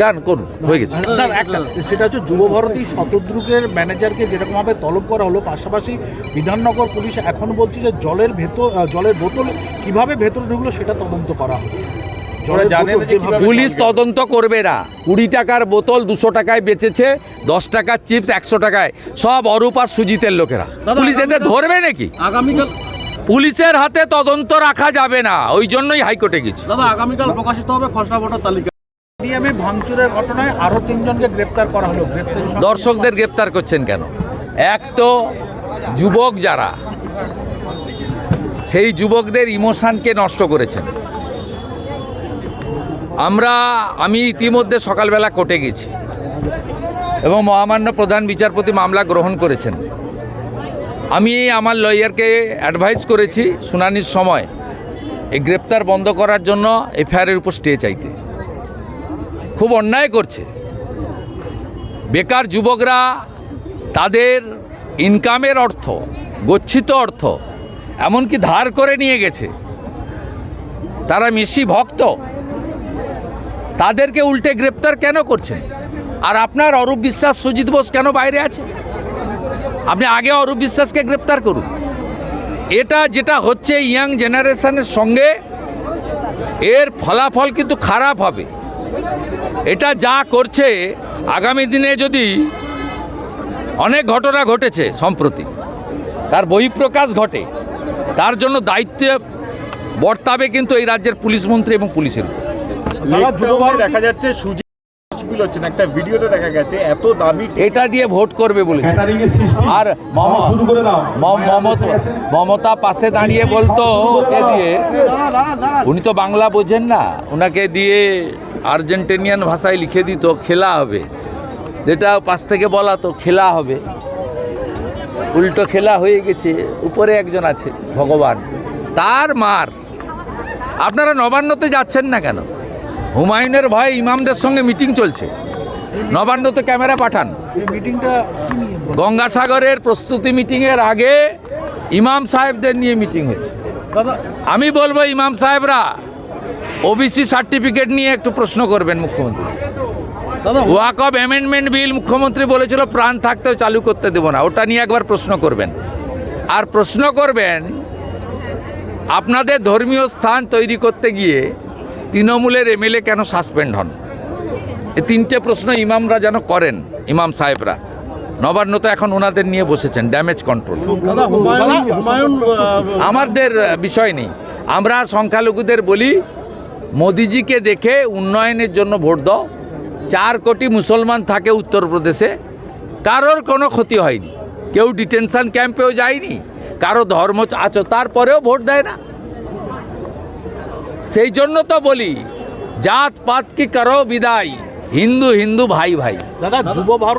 গান করুন হয়ে গেছে। সেটা হচ্ছে যুব ভারতী শতদ্রুকের ম্যানেজারকে যেরকমভাবে তলব করা হলো পাশাপাশি বিধাননগর পুলিশ এখন বলছে যে জলের ভেতর জলের বোতল কীভাবে ভেতরে ঢুকলো সেটা তদন্ত করা হবে। পুলিশ তদন্ত করবে না। কুড়ি টাকার বোতল দুশো টাকায় বেচেছে দশ টাকার চিপস একশো টাকায়। সব অরূপ আর সুজিতের লোকেরা। পুলিশ এদের ধরবে নাকি? আগামীকাল পুলিশের হাতে তদন্ত রাখা যাবে না। ওই জন্যই হাইকোর্টে গেছি। দাদা আগামীকাল প্রকাশিত হবে খসড়া ভোটার তালিকা। দর্শকদের গ্রেপ্তার করছেন কেন? এক তো যুবক যারা, সেই যুবকদের ইমোশনকে নষ্ট করেছেন। আমরা, আমি ইতিমধ্যে সকালবেলা কোর্টে গেছি এবং মহামান্য প্রধান বিচারপতি মামলা গ্রহণ করেছেন। আমি আমার লয়ারকে অ্যাডভাইস করেছি, শুনানির সময়। এই গ্রেপ্তার বন্ধ করার জন্য এফআইআরের উপর স্টে চাইতে। খুব অন্যায় করছে। বেকার যুবকরা তাদের ইনকামের অর্থ, গচ্ছিত অর্থ, এমনকি ধার করে নিয়ে গেছে। তারা মিশি ভক্ত। তাদেরকে উল্টে গ্রেপ্তার কেন করছেন? আর আপনার অরূপ বিশ্বাস সুজিত বোস কেন বাইরে আছে? আপনি আগে অরূপ বিশ্বাসকে গ্রেপ্তার করুন। এটা যেটা হচ্ছে ইয়াং জেনারেশনের সঙ্গে এর ফলাফল কিন্তু খারাপ হবে। এটা যা করছে আগামী দিনে যদি অনেক ঘটনা ঘটেছে সম্প্রতি তার বহিঃপ্রকাশ ঘটে তার জন্য দায়িত্ব বর্তাবে কিন্তু এই রাজ্যের পুলিশ মন্ত্রী এবং পুলিশের দেখা যাচ্ছে সুজি হচ্ছেন একটা ভিডিওতে দেখা গেছে এত দামি এটা দিয়ে ভোট করবে বলেছে। আর মম- মম- মমতা পাশে দাঁড়িয়ে বলতো ওকে দিয়ে। উনি তো বাংলা বোঝেন না ওনাকে দিয়ে আর্জেন্টিনিয়ান ভাষায় লিখে দিত খেলা হবে। যেটা পাশ থেকে বলা তো খেলা হবে। উল্টো খেলা হয়ে গেছে উপরে একজন আছে ভগবান। তার মার। আপনারা নবান্নতে যাচ্ছেন না কেন? হুমায়ুনের ভয়ে ইমামদের সঙ্গে মিটিং চলছে। নবান্নতে ক্যামেরা পাঠান। মিটিংটা গঙ্গাসাগরের প্রস্তুতি মিটিংয়ের আগে ইমাম সাহেবদের নিয়ে মিটিং হয়েছে। আমি বলব ইমাম সাহেবরা ওবিসি সার্টিফিকেট নিয়ে একটু প্রশ্ন করবেন মুখ্যমন্ত্রী। দাদা ওয়াকব অ্যামেন্ডমেন্ট বিল মুখ্যমন্ত্রী বলেছিল প্রাণ থাকতেও চালু করতে দেবো না। ওটা নিয়ে একবার প্রশ্ন করবেন। আর প্রশ্ন করবেন আপনাদের ধর্মীয় স্থান তৈরি করতে গিয়ে তৃণমূলের এমএলএ কেন সাসপেন্ড হন? এই তিনটে প্রশ্ন ইমামরা যেন করেন ইমাম সাহেবরা। নবান্ন তো এখন ওনাদের নিয়ে বসেছেন ড্যামেজ কন্ট্রোল দাদা হুমায়ুন হুমায়ুন আমাদের বিষয় নেই। আমরা সংখ্যালঘুদের বলি মোদিজিকে দেখে উন্নয়নের জন্য ভোট দাও। চার কোটি মুসলমান থাকে উত্তরপ্রদেশে। কারোর কোনো ক্ষতি হয়নি। কেউ ডিটেনশন ক্যাম্পেও যায়নি। কারও ধর্ম আছো তারপরেও ভোট দেয় না। সেই জন্য তো বলি জাত পাত কি করো বিদায়। হিন্দু হিন্দু ভাই ভাই দাদা, যুব